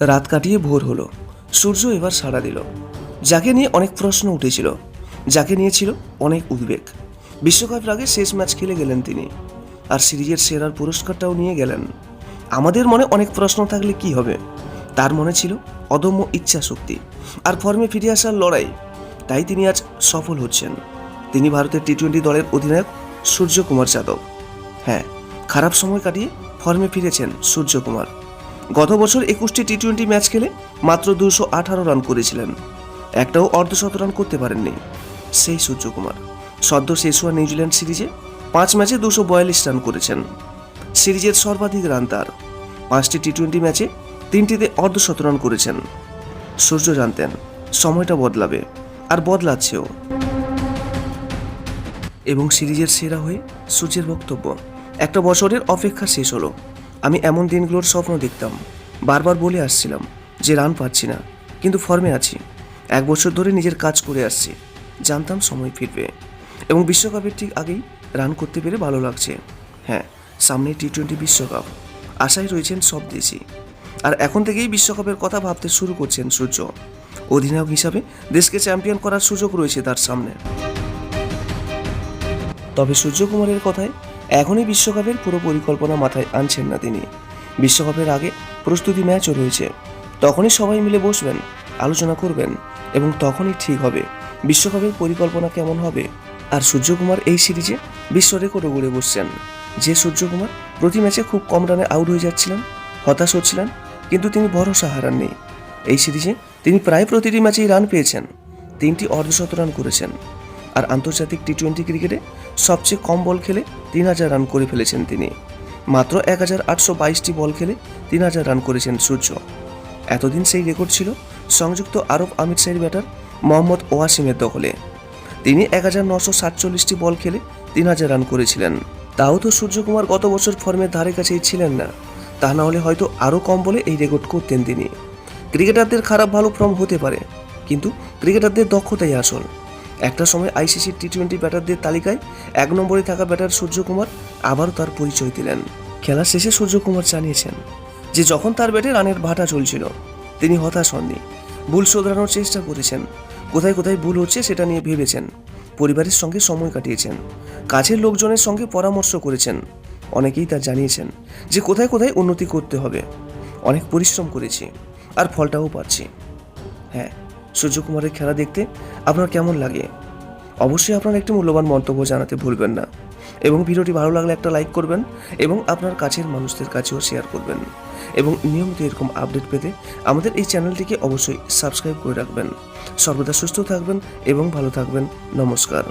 রাত কাটিয়ে ভোর হলো। সূর্য এবার সাড়া দিল। যাকে নিয়ে অনেক প্রশ্ন উঠেছিল, যাকে নিয়েছিল অনেক উদ্বেগ। বিশ্বকাপের আগে শেষ ম্যাচ খেলে গেলেন তিনি, আর সিরিজের সেরার পুরস্কারটাও নিয়ে গেলেন। আমাদের মনে অনেক প্রশ্ন থাকলে কি হবে? তার মনে ছিল অদম্য ইচ্ছা শক্তি আর ফর্মে ফিরে আসার লড়াই। তাই তিনি আজ সফল হচ্ছেন। তিনি ভারতের টি টোয়েন্টি দলের অধিনায়ক সূর্যকুমার যাদব। হ্যাঁ খারাপ সময় কাটিয়ে ফর্মে ফিরেছেন সূর্যকুমার। গত বছর একুশটি টি টোয়েন্টি ম্যাচ খেলে মাত্র দুশো আঠারো রান করেছিলেন। একটাও অর্ধশত রান করতে পারেননি, সেই সূর্যকুমার। সদ্য শেষ হওয়া নিউজিল্যান্ড সিরিজে পাঁচ ম্যাচে দুশো বয়াল্লিশ রান করেছেন। সিরিজের সর্বাধিক রান তার। পাঁচটি টি টোয়েন্টি ম্যাচে তিনটিতে অর্ধশত রান করেছেন। সূর্য জানতেন, সময়টা বদলাবে আর বদলাচ্ছেও। এবং সিরিজের সেরা হয়ে সূর্যের বক্তব্য। একটা বছরের অপেক্ষা শেষ হলো। আমি এমন দিনগুলোর স্বপ্ন দেখতাম। বারবার বলে আসছিলাম যে রান পাচ্ছি না, কিন্তু ফর্মে আছি। এক বছর ধরে নিজের কাজ করে আসছি। জানতাম সময় ফিরবে। এবং বিশ্বকাপের ঠিক আগেই রান করতে পেরে ভালো লাগছে। হ্যাঁ সামনে টি টোয়েন্টি বিশ্বকাপ। আশায় রয়েছেন সব দেশই। আর এখন থেকেই বিশ্বকাপের কথা ভাবতে শুরু করছেন সূর্য। অধিনায়ক হিসাবে দেশকে চ্যাম্পিয়ন করার সুযোগ রয়েছে তার সামনে। তবে সূর্যকুমারের কথায় এখনই বিশ্বকাপের পুরো পরিকল্পনা মাথায় আনছেন না তিনি। বিশ্বকাপের আগে প্রস্তুতি ম্যাচও রয়েছে। তখনই সবাই মিলে বসবেন, আলোচনা করবেন এবং তখনই ঠিক হবে বিশ্বকাপের পরিকল্পনা কেমন হবে। আর সূর্যকুমার এই সিরিজে বিশ্ব রেকর্ডও গড়ে বসছেন। যে সূর্যকুমার প্রতি ম্যাচে খুব কম রানে আউট হয়ে যাচ্ছিলেন, হতাশ হচ্ছিলেন, কিন্তু তিনি ভরসা হারাননি। এই সিরিজে তিনি প্রায় প্রতিটি ম্যাচেই রান পেয়েছেন, তিনটি অর্ধশত রান করেছেন। আর আন্তর্জাতিক টি টোয়েন্টি ক্রিকেটে সবচেয়ে কম বল খেলে তিন হাজার রান করে ফেলেছেন তিনি। মাত্র এক হাজার আটশো বাইশটি বল খেলে তিন হাজার রান করেছেন সূর্য। এতদিন সেই রেকর্ড ছিল সংযুক্ত আরব আমির শাহের ব্যাটার মোহাম্মদ ওয়াসিমের দখলে। তিনি এক হাজার নশো সাতচল্লিশটি বল খেলে তিন হাজার রান করেছিলেন। তাও তো সূর্যকুমার গত বছর ফর্মের ধারে কাছেই ছিলেন না। তা না হলে হয়তো আরও কম বলে এই রেকর্ড করতেন তিনি। ক্রিকেটারদের খারাপ ভালো ফর্ম হতে পারে, কিন্তু ক্রিকেটারদের দক্ষতাই আসল। একটা সময় আইসিসি টি টোয়েন্টি ব্যাটারদের তালিকায় এক নম্বরে থাকা ব্যাটার সূর্যকুমার আবারও তার পরিচয় দিলেন। খেলা শেষে সূর্যকুমার জানিয়েছেন যে যখন তার ব্যাটে রানের ভাটা চলছিল, তিনি হতাশ হননি। ভুল শোধরানোর চেষ্টা করেছেন। কোথায় কোথায় ভুল হচ্ছে সেটা নিয়ে ভেবেছেন। পরিবারের সঙ্গে সময় কাটিয়েছেন। কাছের লোকজনের সঙ্গে পরামর্শ করেছেন। অনেকেই তা জানিয়েছেন যে কোথায় কোথায় উন্নতি করতে হবে। অনেক পরিশ্রম করেছি আর ফলটাও পাচ্ছি। হ্যাঁ সূর্যকুমারের খেলা দেখতে আপনার কেমন লাগে? অবশ্যই আপনার একটি মূল্যবান মন্তব্য জানাতে ভুলবেন না। এবং ভিডিওটি ভালো লাগলে একটা লাইক করবেন এবং আপনার কাছের মানুষদের কাছেও শেয়ার করবেন। এবং নিয়মিত এরকম আপডেট পেতে আমাদের এই চ্যানেলটিকে অবশ্যই সাবস্ক্রাইব করে রাখবেন। সর্বদা সুস্থ থাকবেন এবং ভালো থাকবেন। নমস্কার।